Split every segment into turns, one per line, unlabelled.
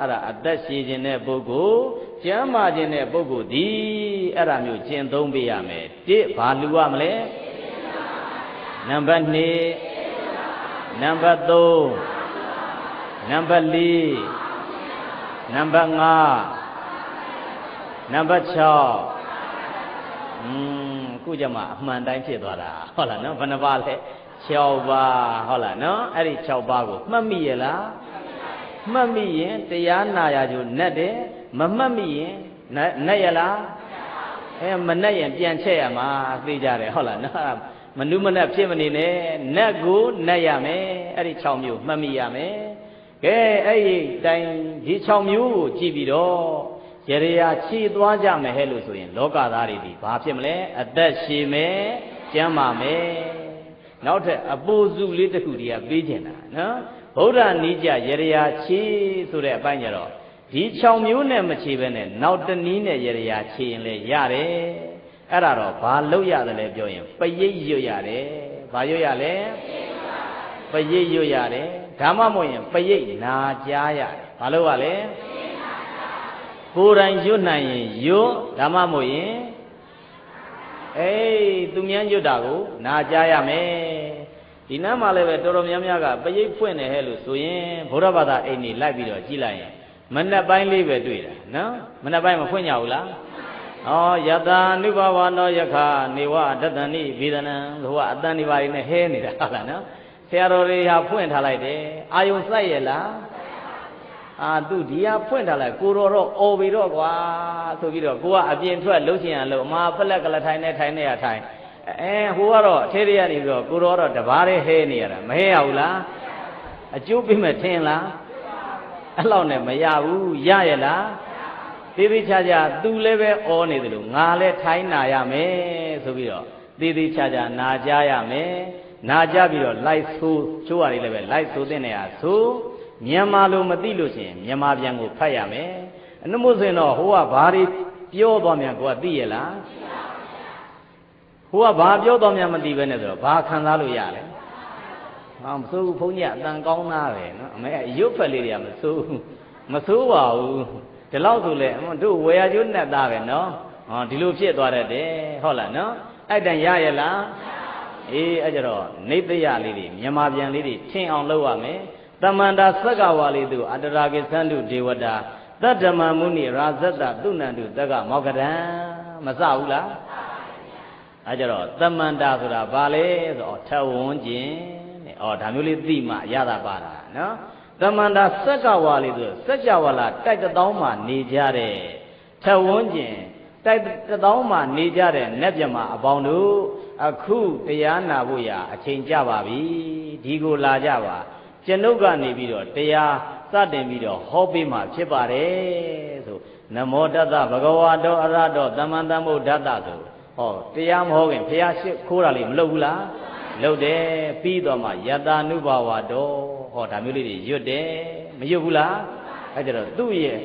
အဲ့ဒါအသက်ရှည်ခြင်းတဲ့ပုဂ္ဂိုလ်ကျမ်းမာခြင်းတဲ့ပုဂ္ဂိုလ်ဒီအဲ့ဒါမျိုးကျင့်သုံးပေးရမယ်တစ်ဘာလူရမလဲနံပါတ်2နံပါတ်3နံပါတ်4နံပါတ်5နံပါတ်6อืมအခုကြမှာအမှန်တိုင်းဖြစ်သွားတာဟုတ်လားနော်ဘယ်နှပါလဲ6ပါးဟုတ်လားနော်အဲ့ဒီ6ပါးကိုမှတ်မိရလား မှတ်မိရင်တရားနာရကြိုနဲ့တယ်မမှတ်မိရင်နဲ့ရလားအဲမနဲ့ရင်ပြန်ချက်ရမှာသိကြတယ်ဟုတ်လားနော်မနုမနဲ့ဖြစ်မနေနဲ့နတ်ကိုနတ်ရမယ်အဲ့ဒီ6မျိုးမှတ်မိရမယ်ကဲအဲ့ဒီတိုင်ဒီ6မျိုးကိုကြည့်ပြီးတော့ရရခြေသွားကြမယ်ဟဲ့လို့ဆိုရင် လောကသားတွေဒီဘာဖြစ်မလဲအသက်ရှည်မယ်ကျမ်းမာမယ်နောက်ထပ်အပူစုလေးတစ်ခုတည်းကပေးကျင်တာနော် ဗုဒ္ဓနိကြရရခြေဆိုတဲ့အပိုင်းကြတော့ဒီ6မျိုးနဲ့မခြေပဲနဲ့နောက်တနည်းနဲ့ရရခြေရင်လည်းရတယ်အဲ့ဒါတော့ဘာလို့ရတယ်လဲပြောရင်ပရိတ်ရွတ်ရတယ်ဘာရွတ်ရလဲပရိတ်ရွတ်ရတယ်ဓမ္မမို့ရင်ပရိတ်နာကြားရတယ်ဘာလို့ရလဲကိုယ်တိုင်ရွတ်နိုင်ရင်ရွတ်ဓမ္မမို့ရင်အေးသူများရွတ်တာကိုနာကြားရမယ် ဒီနားမှာလည်းပဲတော်တော်များများကပရိတ်ဖွင့်တယ်ဟဲ့လို့ဆိုရင်ဘုရားဘာသာအိမ်ကြီးလိုက်ပြီးတော့ကြည့်လိုက်ရင်မနှက်ပိုင်းလေးပဲတွေ့တာနော်မနှက်ပိုင်းမဖွင့်ကြဘူးလားဩယတာနုဘဝနောယခနေဝတတဏိဗေဒနံလို့ကအတန်ဒီပါရီနဲ့ဟဲနေတာဟုတ်လားနော်ဆရာတော်တွေဟာဖွင့်ထားလိုက်တယ်အာယုံစိုက်ရလားအာသူဒီဟာဖွင့်ထားလိုက်ကိုတော်တော့အော်ပြီတော့ကွာဆိုပြီးတော့ကိုကအပြင်ထွက်လှုပ်ရှင်ရလို့အမာဖလက်ကလထိုင်နေထိုင်နေရထိုင် အဲဟိုကတော့အထေရရနေပြီးတော့ကိုတော်တော့တဘာလေးဟဲနေရတာမဟဲရဘူးလားအကျိုးပေးမဲ့ထင်လားအဲ့လောက်နဲ့မရဘူးရရလားသေးသေးချာချာသူလည်းပဲဩနေတယ်လို့ငါလည်းထိုင်းနာရမယ်ဆိုပြီးတော့သေးသေးချာချာနာကြရမယ်နာကြပြီးတော့လိုက်ဆိုးချိုးရတယ်လည်းပဲလိုက်ဆိုးတဲ့နေရာဆိုမြန်မာလိုမသိလို့ရှိရင်မြန်မာပြန်ကိုဖတ်ရမယ်အနုမို့ဆိုရင်တော့ဟိုကဘာတွေပြောသွားမြန်ကိုကသိရလား ဟိုကဘာပြောသွားမြန်မသိပဲနဲ့ဆိုတော့ဘာခံစားလို့ရလဲဟာမစိုးဘူးဘုန်းကြီးကအတန်ကောင်းသားပဲနော်အမေရုပ်ဖက်လေးတွေကမစိုးဘူးမစိုးပါဘူးဒီလောက်ဆိုလေတို့ဝေယကျိုးနဲ့သားပဲနော်ဟောဒီလိုဖြစ်သွားတတ်တယ်ဟုတ်လားနော်အဲ့တန်ရရလားအေးအဲ့ကြတော့နေတယလေးတွေမြန်မာပြန်လေးတွေထင်အောင်လုပ်ရမယ်တမန္တာသက္ကဝါလေးသူအတရာကိသန္တုဒေဝတာတတ္တမမုနိရာဇတ္တသုဏန္တုတက္ကမောကရံမစဘူးလား အဲ့ကြတော့တမန္တာဆိုတာဘာလဲဆိုတော့ထဝန်းကျင်တဲ့ဩဒါမျိုးလေးသိမှရတာပါတာနော်သမန္တာစက္ကဝါလေးဆိုစัจ java လာတိုက်တောင်းမှနေကြတဲ့ထဝန်းကျင်တိုက်တောင်းမှနေကြတဲ့နတ်မြမအပေါင်းတို့အခုတရားနာဖို့ရာအချိန်ကြပါပြီဒီကိုလာကြပါကျွန်ုပ်ကနေပြီးတော့တရားစတင်ပြီးတော့ဟောပေးမှဖြစ်ပါတယ်ဆိုနမောတတဗဂဝါတောအရတောသမ္မန္တမုဒ္ဒတဆို ဟောတရားမဟောခင်ဘုရားရှိခိုးတာလေးမလုပ်ဘူးလားလုပ်တယ်ပြီးတော့မှယတာနုဘာဝတောဟောဒါမျိုးလေးတွေရွတ်တယ်မရွတ်ဘူးလားအဲကြတော့သူ့ရဲ့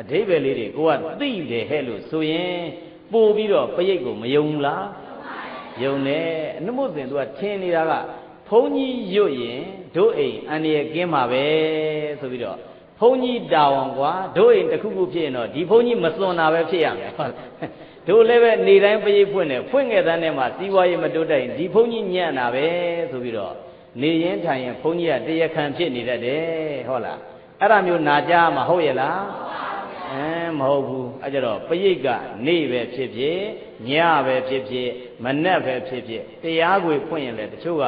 အဓိပ္ပာယ်လေးတွေကိုကသိတယ်ဟဲ့လို့ဆိုရင်ပို့ပြီးတော့ပရိတ်ကိုမယုံဘူးလားယုံတယ်အနုမို့စဉ်သူကထင်နေတာကဘုန်းကြီးရွတ်ရင်တို့အိမ်အန္တရာယ်ကင်းမှာပဲဆိုပြီးတော့ဘုန်းကြီးတာဝန်ကွာတို့အိမ်တစ်ခုခုဖြစ်ရင်တော့ဒီဘုန်းကြီးမစွန်တာပဲဖြစ်ရမယ် တို့လည်းပဲနေတိုင်းပရိတ်ဖွင့်တယ်ဖွင့်ခဲ့တဲ့နဲ့မှစီးပွားရေးမတိုးတက်ရင်ဒီဘုန်းကြီးညံ့တာပဲဆိုပြီးတော့နေရင်ထိုင်ရင်ဘုန်းကြီးကတရားခံဖြစ်နေတတ်တယ်ဟုတ်လားအဲ့ဒါမျိုးနာကြမှာဟုတ်ရဲ့လားအဲမဟုတ်ဘူးအဲ့ကြတော့ပရိတ်ကနေပဲဖြစ်ဖြစ်ညပဲဖြစ်ဖြစ်မနက်ပဲဖြစ်ဖြစ်တရားကိုဖွင့်ရင်လည်းတချို့က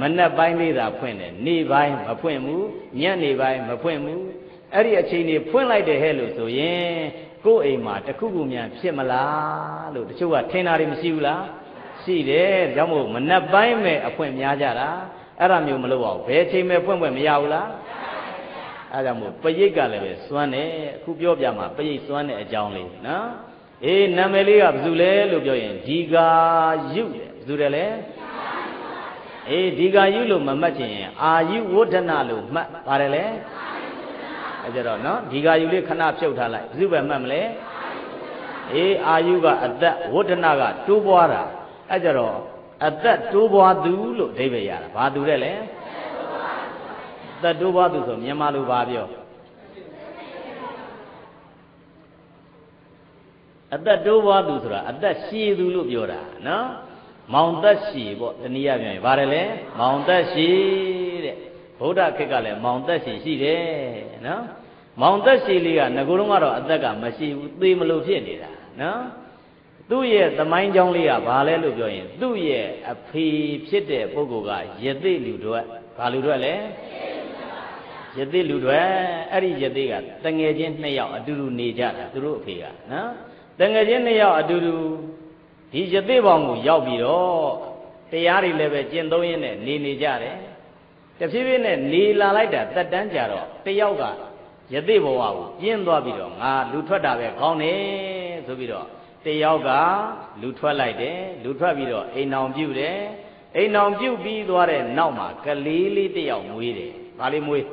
မနက်ပိုင်းလေးသာဖွင့်တယ်နေ့ပိုင်းမဖွင့်ဘူးညနေပိုင်းမဖွင့်ဘူးအဲ့ဒီအချိန်ကြီးဖွင့်လိုက်တယ်ဟဲ့လို့ဆိုရင် ကိုယ့်အိမ်မှာတခုခုများဖြစ်မလားလို့တချို့ကထင်တာတွေမရှိဘူးလားရှိတယ်ကြောင့်မို့မနက်ပိုင်းပဲအဖွင့်များကြတာအဲ့ဒါမျိုးမလုပ်အောင်ဘယ်ချိန်မဲ့ဖွင့်ဖွင့်မရဘူးလားအဲ့ဒါမို့ပရိတ်ကလည်းပဲစွမ်းတယ်အခုပြောပြမှာပရိတ်စွမ်းတဲ့အကြောင်းလေးနော်အေးနာမည်လေးကဘယ်သူလဲလို့ပြောရင်ဒီဃာယုတဲ့ဘယ်သူတယ်လဲအေးဒီဃာယုလို့မမှတ်ချင်ရင်အာယုဝဋ္ဌနာလို့မှတ်ပါတယ်လေ အဲကြတော့နော်ဒီဃာယုလေးခဏဖြုတ်ထားလိုက်ဘယ်သူပဲမှတ်မလဲအေးအာယုကအသက်ဝဋ္ဌနာကတိုးပွားတာအဲကြတော့အသက်တိုးပွားသူလို့အဓိပ္ပာယ်ရတာဘာသူတဲ့လဲအသက်တိုးပွားသူဆိုမြန်မာလိုဘာပြောအသက်တိုးပွားသူဆိုတာအသက်ရှည်သူလို့ပြောတာနော်မောင်သက်ရှည်ပေါ့တနည်းအားဖြင့်ဗါတယ်လေမောင်သက်ရှည်တဲ့ ဗုဒ္ဓခေတ်ကလည်းမောင်သက်ရှည်ရှိတယ်နော်မောင်သက်ရှည်လေးကငကိုယ်တော့ကတော့အသက်ကမရှိဘူးသေမလို့ဖြစ်နေတာနော်သူ့ရဲ့သမိုင်းကြောင်းလေးကဘာလဲလို့ပြောရင်သူ့ရဲ့အဖေဖြစ်တဲ့ပုဂ္ဂိုလ်ကယသိလူတွေဘာလူတွေလဲယသိလူတွေအဲ့ဒီယသိကတငယ်ချင်းနှစ်ယောက်အတူတူနေကြတာသူတို့အဖေကနော်တငယ်ချင်းနှစ်ယောက်အတူတူဒီယသိပေါင်းကိုရောက်ပြီးတော့တရားတွေလည်းပဲကျင့်သုံးရင်းနဲ့နေနေကြတယ် တဖြည်းဖြည်းနဲ့နေလာလိုက်တာတက်တန်းကြတော့တယောက်ကယသိဘဝကိုပြင်းသွားပြီးတော့ငါလူထွက်တာပဲကောင်းတယ်ဆိုပြီးတော့တယောက်ကလူထွက်လိုက်တယ်လူထွက်ပြီးတော့အိမ်အောင်ပြုတ်တယ်အိမ်အောင်ပြုတ်ပြီးသွားတဲ့နောက်မှာကလေးလေးတယောက်မွေးတယ်ဘာလေးမွေး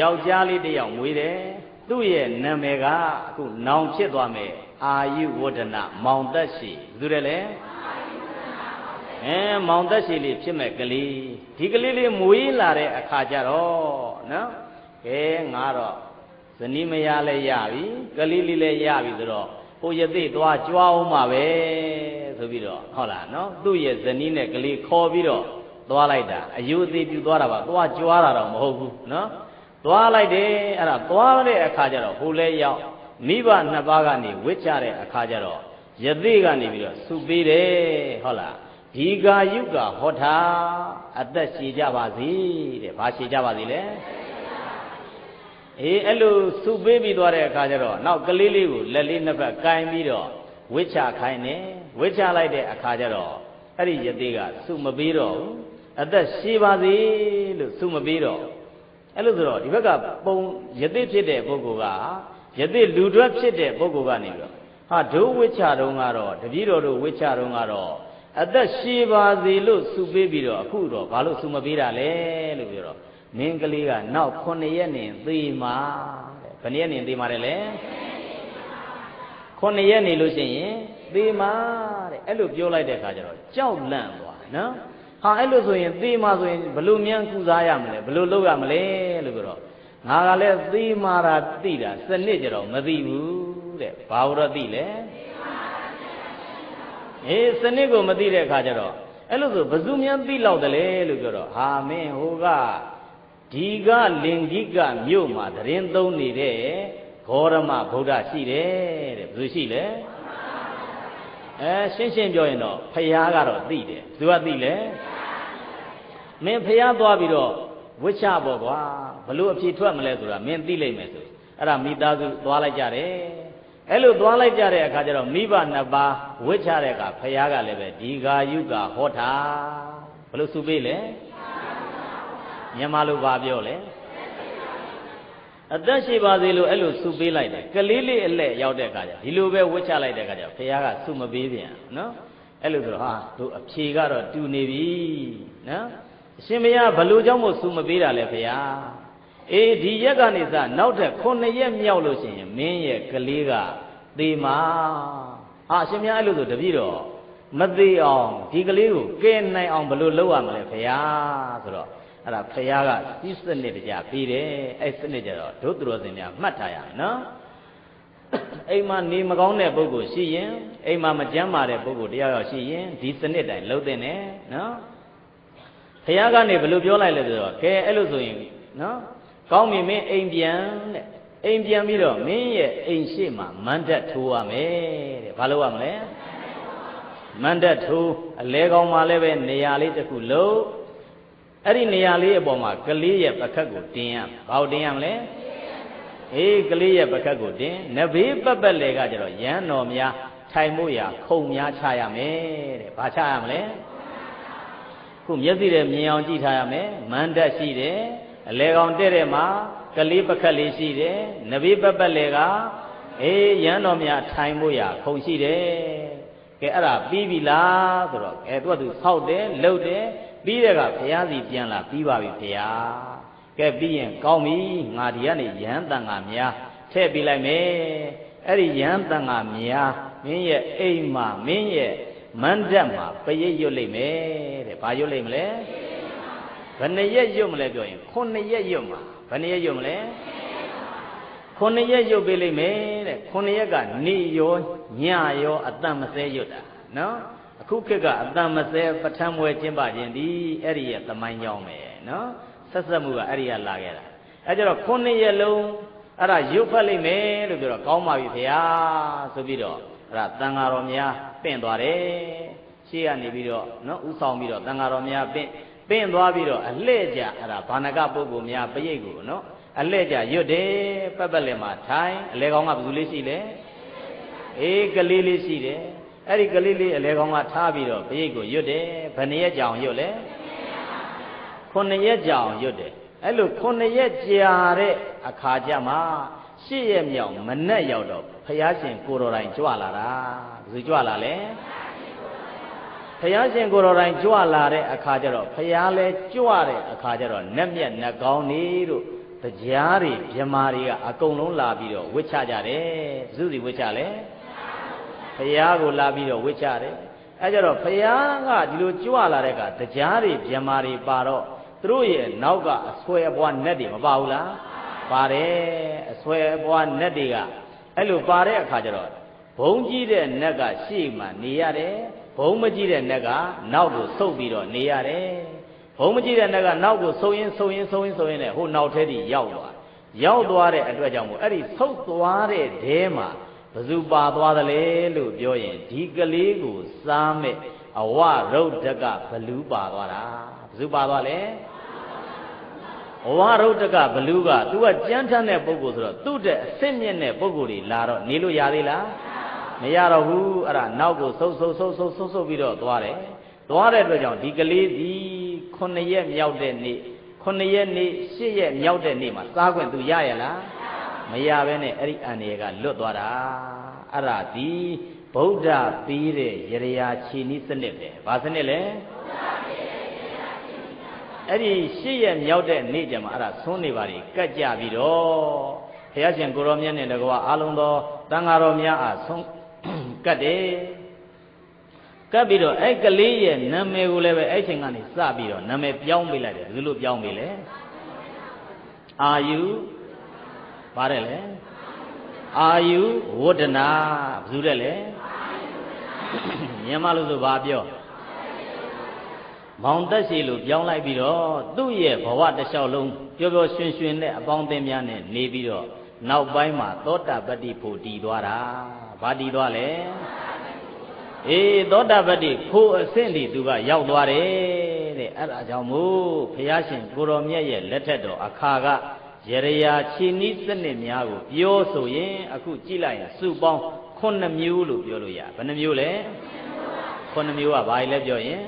ယောက်ျားလေးတယောက်မွေးတယ်သူ့ရဲ့နာမည်ကအခုနောင်ဖြစ်သွားမယ်အာယုဝဒနာမောင်သက်ရှိဘယ်သူလဲ အဲမောင်သက်ရှိလေးဖြစ်မဲ့ကလေးဒီကလေးလေးမွေးလာတဲ့အခါကျတော့နော်ကဲငါတော့ဇနီးမယားလည်းရပြီကလေးလေးလည်းရပြီဆိုတော့ဟိုယသိသွားကြွားအောင်ပါပဲဆိုပြီးတော့ဟုတ်လားနော်သူ့ရဲ့ဇနီးနဲ့ကလေးခေါ်ပြီးတော့သွားလိုက်တာအယုအသေးပြူသွားတာပါသွားကြွားတာတော့မဟုတ်ဘူးနော်သွားလိုက်တယ်အဲ့ဒါသွားတဲ့အခါကျတော့ဟိုလဲရောက်မိဘနှစ်ပါးကနေဝစ်ကြတဲ့အခါကျတော့ယသိကနေပြီးတော့စုပေးတယ်ဟုတ်လား ဒီကာယုကဟောတာအသက်ရှည်ကြပါစေတဲ့ဘာရှည်ကြပါစေလဲအေးအဲ့လိုစုပေးပြီးသွားတဲ့အခါကျတော့နောက်ကလေးလေးကိုလက်လေးနှစ်ဖက်ကင်ပြီးတော့ဝစ်ချခိုင်းတယ်ဝစ်ချလိုက်တဲ့အခါကျတော့အဲ့ဒီယသိကစုမပေးတော့ဘူးအသက်ရှည်ပါစေလို့စုမပေးတော့အဲ့လိုဆိုတော့ဒီဘက်ကပုံယသိဖြစ်တဲ့ပုဂ္ဂိုလ်ကယသိလူတွက်ဖြစ်တဲ့ပုဂ္ဂိုလ်ကနေပြီးတော့ဟာဒုဝိချတုံးကတော့တပည့်တော်တို့ဝိချတုံးကတော့ အသက်ရှည်ပါစေလို့စုပေးပြီးတော့အခုတော့ဘာလို့စုမပေးတာလဲလို့ပြောတော့မင်းကလေးကနောက်9ရက်နေသေမှာတဲ့ဘယ်နှစ်ရက်နေသေမှာတယ်လဲ9ရက်နေလို့ရှိရင်သေမှာတဲ့အဲ့လိုပြောလိုက်တဲ့အခါကျတော့ကြောက်လန့်သွားနော်ဟာအဲ့လိုဆိုရင်သေမှာဆိုရင်ဘလို့မြန်ကုစားရမလဲဘလို့လုပ်ရမလဲလို့ပြောတော့ငါကလည်းသေမာတာသိတာစနစ်ကြတော့မသိဘူးတဲ့ဘာလို့တော့သိလဲ အေးစနစ်ကိုမသိတဲ့အခါကျတော့အဲ့လိုဆိုဘဇုမြန်သိလောက်တယ်လေလို့ပြောတော့ဟာမင်းဟိုကဒီကလင်ကြီးကမြို့မှာတရင်သုံးနေတဲ့ဂေါရမဗုဒ္ဓရှိတယ်တဲ့ဘယ်သူရှိလဲအဲရှင်းရှင်းပြောရင်တော့ဖယားကတော့သိတယ်သူကသိလဲမင်းဖယားသွားပြီးတော့ဝိချပေါ့ကွာဘလို့အဖြေထွက်မလဲဆိုတာမင်းသိလိမ့်မယ်ဆိုအဲ့ဒါမိသားစုသွားလိုက်ကြတယ် အဲ့လိုသွားလိုက်ကြတဲ့အခါကျတော့မိဘနှစ်ပါးဝိချတဲ့အခါဖယားကလည်းပဲဒီဃာယုကဟောတာဘလို့စုပေးလဲမြန်မာလိုပါပြောလဲအသက်ရှိပါသေးလို့အဲ့လိုစုပေးလိုက်တယ်ကလေးလေးအလက်ရောက်တဲ့အခါကျဒီလိုပဲဝှက်ချလိုက်တဲ့အခါကျဖခင်ကစုမပေးပြန်နော်အဲ့လိုဆိုတော့ဟာတို့အဖြေကတော့တူနေပြီနော်အရှင်မယားဘလို့ကြောင့်မို့စုမပေးတာလဲဖခင် အေးဒီရက်ကနေစနောက်ထပ်9ရက်မြောက်လို့ရှိရင်မင်းရဲ့ကလေးကသေမှာဟာအရှင်မယားအဲ့လိုဆိုတပည့်တော်မသေးအောင်ဒီကလေးကိုကဲနိုင်အောင်ဘလို့လုပ်ရမလဲဖခင်ဆိုတော့အဲ့ဒါဖះကစီးစနစ်တကြပြီးတယ်အဲ့စနစ်ကြတော့ဒုသူတော်စင်များမှတ်ထားရမယ်နော်အိမ်မှာနေမကောင်းတဲ့ပုဂ္ဂိုလ်ရှိရင်အိမ်မှာမကြမ်းမာတဲ့ပုဂ္ဂိုလ်တရားရောက်ရှိရင်ဒီစနစ်တိုင်းလုံးတဲ့နဲ့နော်ဖះကနေဘယ်လိုပြောလိုက်လဲဆိုတော့ကဲအဲ့လိုဆိုရင်နော် ကောင်းပြီမင်းအိမ်ပြန်တဲ့အိမ်ပြန်ပြီးတော့မင်းရဲ့အိမ်ရှိမှမန္တထိုးရမယ်တဲ့ဘာလို့ရမလဲမန္တထိုးအလဲကောင်းမှလည်းပဲနေရာလေးတစ်ခုလုံးအဲ့ဒီနေရာလေးအပေါ်မှာကလေးရဲ့ပကတ်ကိုတင်ရဘာလို့တင်ရမလဲအေးကလေးရဲ့ပကတ်ကိုတင်နဘေးပက်ပက်လေကကြတော့ရန်တော်များထိုင်ဖို့ရခုံများချရမယ်တဲ့ဘာချရမလဲခုမျက်စိနဲ့မြင်အောင်ကြည့်ထားရမယ်မန္တရှိတယ် အလေကောင်တဲ့တဲ့မှာကလေးပကတ်လေးရှိတယ်နဘေးပက်ပက်လေကအေးရန်တော်များထိုင်ဖို့ရခုံရှိတယ်ကဲအဲ့ဒါပြီးပြီလားဆိုတော့အဲသူကသူဆောက်တယ်လှုပ်တယ်ပြီးတဲ့ကဘုရားစီပြန်လာပြီးပါပြီဘုရားကဲပြီးရင်ကောင်းပြီငါဒီကနေယဟန်တန်ဃာများထည့်ပေးလိုက်မယ်အဲ့ဒီယဟန်တန်ဃာများမင်းရဲ့အိမ်မှာမင်းရဲ့မန္တမှာပရိတ်ရွတ်လိုက်မယ်တဲ့ဘာရွတ်လိုက်မလဲ ဘယ်နှစ်ရက်ရွတ်မလဲပြောရင်ခုနှစ်ရက်ရွတ်မှာဘယ်နှစ်ရက်ရွတ်မလဲခုနှစ်ရက်ရွတ်ပေးလိမ့်မယ်တဲ့ခုနှစ်ရက်ကနေရောညရောအတန်မစဲရွတ်တာနော်အခုခေတ်ကအတန်မစဲပဋ္ဌာန်းပွဲကျင်းပခြင်းဒီအဲ့ဒီရဲ့သမိုင်းကြောင်းပဲနော်ဆက်ဆက်မှုကအဲ့ဒီကလာခဲ့တာအဲ့ကြတော့ခုနှစ်ရက်လုံးအဲ့ဒါရွတ်ဖတ်လိုက်မယ်လို့ပြောတော့ကောင်းပါပြီဖေဟာဆိုပြီးတော့အဲ့ဒါတန်ဃာတော်များပင့်သွားတယ်ရှေ့ကနေပြီးတော့နော်ဥဆောင်ပြီးတော့တန်ဃာတော်များပင့် ပင့်သွားပြီးတော့အလှဲ့ကြအဲ့ဒါဘာနကပုဂ္ဂိုလ်များပရိတ်ကိုနော်အလှဲ့ကြရွတ်တယ်ပတ်ပတ်လည်မှာထိုင်အလဲကောင်းကဘယ်သူလေးရှိလဲအေးကလေးလေးရှိတယ်အဲ့ဒီကလေးလေးအလဲကောင်းကထားပြီးတော့ပရိတ်ကိုရွတ်တယ်ဘယ်နှစ်ရက်ကြောင်ရွတ်လဲခုနှစ်ရက်ကြောင်ရွတ်တယ်အဲ့လိုခုနှစ်ရက်ကြာတဲ့အခါကျမှရှစ်ရက်မြောက်မနက်ရောက်တော့ဖယားရှင်ကိုတော်တိုင်ကြွလာတာဘယ်သူကြွလာလဲ ဖယားရှင်ကိုတော်တိုင်ကြွလာတဲ့အခါကျတော့ဖယားလဲကြွတဲ့အခါကျတော့နက်မြက်နက်ကောင်းနေတို့တရားတွေမြမာတွေကအကုန်လုံးလာပြီးတော့ဝစ်ချကြတယ်ဘယ်သူစီဝစ်ချလဲဖယားကိုလာပြီးတော့ဝစ်ချတယ်အဲကြတော့ဖယားကဒီလိုကြွလာတဲ့ကတရားတွေမြမာတွေပါတော့သူတို့ရဲ့နောက်ကအဆွဲအပွားနက်တွေမပါဘူးလားပါတယ်အဆွဲအပွားနက်တွေကအဲ့လိုပါတဲ့အခါကျတော့ဘုံကြီးတဲ့နက်ကရှေ့မှာနေရတယ် ဘုံမကြီးတဲ့နက်ကနောက်ကိုဆုပ်ပြီးတော့နေရတယ်ဘုံမကြီးတဲ့နက်ကနောက်ကိုဆုပ်ရင်ဆုပ်ရင်ဆုပ်ရင်ဆုပ်ရင်နဲ့ဟိုနောက်ထဲထိရောက်သွားရောက်သွားတဲ့အတွက်ကြောင့်မို့အဲ့ဒီဆုပ်သွားတဲ့ဒဲမှာဘယ်သူပါသွားသလဲလို့ပြောရင်ဒီကလေးကိုစားမဲ့အဝရုဒ္ဓကဘလူပါသွားတာဘယ်သူပါသွားလဲဘဝရုဒ္ဓကဘလူက तू ကကြမ်းထမ်းတဲ့ပုဂ္ဂိုလ်ဆိုတော့သူ့တဲ့အစ်မြင့်တဲ့ပုဂ္ဂိုလ်တွေလာတော့နေလို့ရသေးလား မရတော့ဘူးအဲ့ဒါနောက်ကိုဆုပ်ဆုပ်ဆုပ်ဆုပ်ဆုပ်ဆုပ်ပြီးတော့သွားတယ်သွားတဲ့အတွက်ကြောင့်ဒီကလေးဒီ9ရက်မြောက်တဲ့နေ့9ရက်နေ့10ရက်မြောက်တဲ့နေ့မှာစားခွင့် तू ရရလားမရဘဲနဲ့အဲ့ဒီအန္တရာယ်ကလွတ်သွားတာအဲ့ဒါဒီဗုဒ္ဓပြီးတဲ့ယရယာခြေနီးစနစ်ပဲဘာစနစ်လဲအဲ့ဒီရှစ်ရက်မြောက်တဲ့နေ့ကျမှအဲ့ဒါသွန်းနေပါလေကတ်ကြပြီးတော့ဘုရားရှင်ကိုရောမြတ်နဲ့တကွာအာလုံးသောတန်ဃာတော်များအားသွန်း ကတ်တယ်ကတ်ပြီးတော့အဲ့ကလေးရဲ့နာမည်ကိုလည်းပဲအဲ့ချိန်ကနေစပြီးတော့နာမည်ပြောင်းပေးလိုက်တယ်ဘယ်လိုပြောင်းပေးလဲအာယုပါတယ်လေအာယုဝဒနာဘယ်သူတဲ့လဲမြန်မာလို့ဆိုဘာပြောမောင်တက်စီလို့ပြောင်းလိုက်ပြီးတော့သူ့ရဲ့ဘဝတစ်လျှောက်လုံးပျော်ပျော်ရွှင်ရွှင်နဲ့အပေါင်းအသင်းများနဲ့နေပြီးတော့နောက်ပိုင်းမှာသောတာပတ္တိဖို့တည်သွားတာ ဘာတည်သွားလဲအေးသောတာပတ္တိဖို့အဆင့်တည်သူကရောက်သွားတယ်တဲ့အဲ့ဒါကြောင့်မို့ဘုရားရှင်ကိုတော်မြတ်ရဲ့လက်ထက်တော်အခါကရရယာခြေနီးစနစ်များကိုပြောဆိုရင်အခုကြည့်လိုက်ရင်စုပေါင်း9မျိုးလို့ပြောလို့ရဘယ်နှမျိုးလဲ9မျိုးကဘာလဲပြောရင်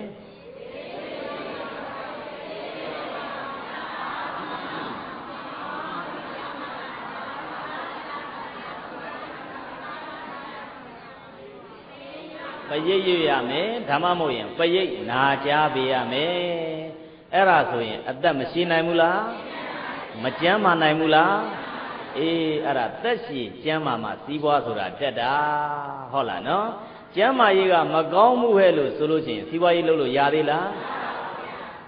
ရိတ်ရွရမယ်ဓမ္မမဟုတ်ရင်ပရိတ်နာကြားပေးရမယ်အဲ့ဒါဆိုရင်အသက်မရှိနိုင်ဘူးလားမကြမ်းမာနိုင်ဘူးလားအေးအဲ့ဒါသက်ရှိကြမ်းမာမှစီးပွားဆိုတာတက်တာဟုတ်လားနော်ကျမ်းမာရေးကမကောင်းမှုဟဲ့လို့ဆိုလို့ချင်းစီးပွားရေးလုပ်လို့ရသေးလား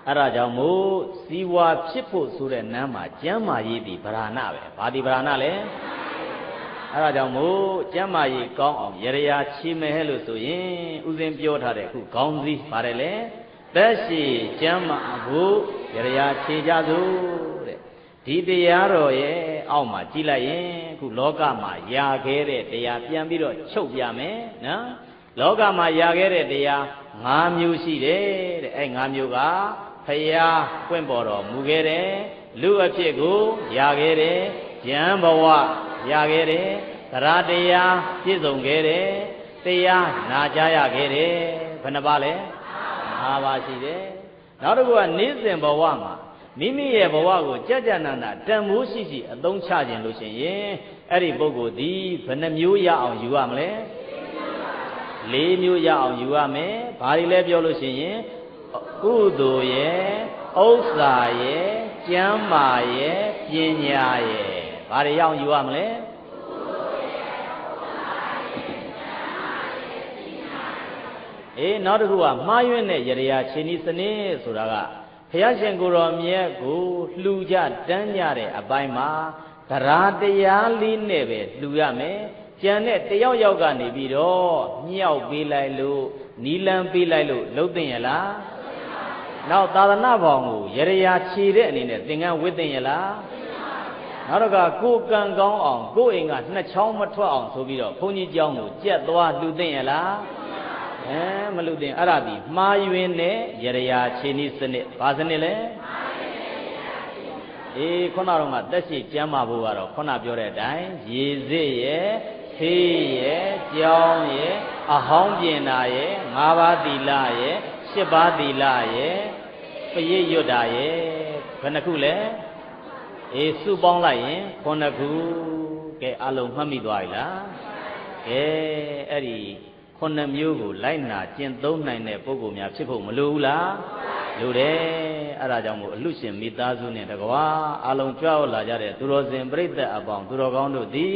အဲ့ဒါကြောင့်မို့စီးပွားဖြစ်ဖို့ဆိုတဲ့နမ်းမှာကျမ်းမာရေးဒီဗราဏပဲဘာဒီဗราဏလဲ အဲ့ဒါကြောင့်မို့ကျမ်းမာရေးကောင်းအောင်ရရာချီမဲ့လို့ဆိုရင်ဥစဉ်ပြောထားတဲ့အခုခေါင်းစည်းပါတယ်လေသက်ရှိကျမ်းမာဖို့ရရာချီကြစို့တဲ့ဒီတရားတော်ရဲ့အောက်မှာကြည်လိုက်ရင်အခုလောကမှာယာခဲ့တဲ့တရားပြန်ပြီးတော့ချုပ်ပြမယ်နော်လောကမှာယာခဲ့တဲ့တရား၅မျိုးရှိတယ်တဲ့အဲ့၅မျိုးကဖရာပွင့်ပေါ်တော်မူခဲ့တယ်လူအဖြစ်ကိုယာခဲ့တယ်ဉာဏ်ဘဝ ရခဲ့တယ်တရားတရားပြည့်စုံခဲ့တယ်တရားနာကြားရခဲ့တယ်ဘယ်နှပါလဲ၅ပါးရှိတယ်နောက်တစ်ခုကနေ့စဉ်ဘဝမှာမိမိရဲ့ဘဝကိုကြကြနန္ဒတန်မိုးရှိရှိအသုံးချခြင်းလို့ရှိရင်အဲ့ဒီပုဂ္ဂိုလ်ဒီဘယ်နှမျိုးရအောင်ယူရမလဲ၄မျိုးရအောင်ယူရမယ်ဘာတွေလဲပြောလို့ရှိရင်ကုသိုလ်ရဲ့ဥစ္စာရဲ့ကျမ်းမာရဲ့ပညာရဲ့ ဘာတွေရအောင်ယူရမလဲအေးနောက်တစ်ခုကမှားယွင်းတဲ့ယရယာချင်းဤစနစ်ဆိုတာကဘုရားရှင်ကိုယ်တော်မြတ်ကိုလှူကြတန်းကြတဲ့အပိုင်းမှာခတရားတရားလေးနဲ့ပဲလှူရမယ်ကြံတဲ့တယောက်ယောက်ကနေပြီးတော့မြောက်ပေးလိုက်လို့နီလန်းပေးလိုက်လို့လှုပ်သိင်ရလားနောက်သာသနာဘောင်ကိုရရရာခြေတဲ့အနေနဲ့သင်္ကန်းဝစ်သိင်ရလား နောက်တစ်ခါကိုကံကောင်းအောင်ကိုအိမ်ကနှစ်ချောင်းမထွက်အောင်ဆိုပြီးတော့ဘုန်းကြီးကျောင်းကိုကြက်သွားလူသိမ့်ရလားအဲမလူသိမ့်အဲ့ဒါဒီမှားယွင်းတဲ့ရရရာခြေနည်းစနစ်ဘာစနစ်လဲအေးခုနတော့ကတက်ရှိကျမ်းမာဖို့ကတော့ခုနပြောတဲ့အတိုင်းရေစစ်ရဲ့ဖေးရဲ့ကြောင်းရဲ့အဟောင်းပြင်တာရဲ့၅ပါးသီလရဲ့၈ပါးသီလရဲ့ပရိယွတ်တာရဲ့ဘယ်နှခုလဲ အေးစုပေါင်းလိုက်ရင်ခုနှစ်ခုကဲအလုံးမှတ်မိသွားပြီလားကဲအဲ့ဒီခုနှစ်မျိုးကိုလိုက်နာကျင့်သုံးနိုင်တဲ့ပုဂ္ဂိုလ်များဖြစ်ဖို့မလိုဘူးလားလိုတယ်အဲ့ဒါကြောင့်မို့အလူရှင်မိသားစုနဲ့တကွာအလုံးကြွရောက်လာကြတဲ့သူတော်စင်ပြိဿအပေါင်းသူတော်ကောင်းတို့သည်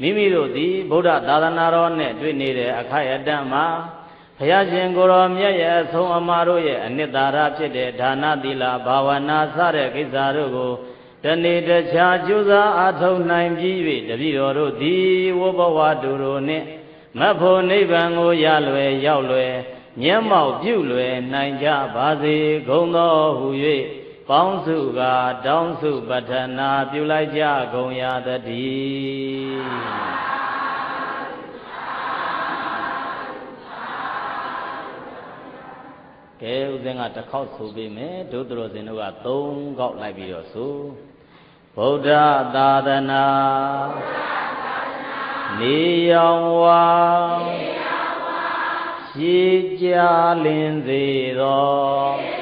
မိမိတို့သည်ဗုဒ္ဓသာသနာတော်နဲ့တွေ့နေတဲ့အခိုက်အတန့်မှာဘုရားရှင်ကိုယ်တော်မြတ်ရဲ့အဆုံးအမတို့ရဲ့အနှစ်သာရဖြစ်တဲ့ဒါနသီလဘာဝနာစတဲ့ကိစ္စတို့ကို တနေ့တခြားကြိုးစားအားထုတ်နိုင်ပြီး၍တပည့်တော်တို့သည်ဝဘဝတူတို့နှင့်မတ်ဖို့နိဗ္ဗာန်ကိုရလွယ်ရောက်လွယ်မျက်မှောက်ပြုလွယ်နိုင်ကြပါစေကုန်သောဟု၍ပေါင်းစုကတောင်းစုပတ္ထနာပြုလိုက်ကြကုန်ရသတည်းကဲဥစဉ်ကတစ်ခေါက်ဆိုပေးမယ်ဒုသရောစင်တို့က၃ခေါက်လိုက်ပြီးတော့ဆို ဗုဒ္ဓသာသနာနေရောင်ဝါရှိကြလင်းစေသော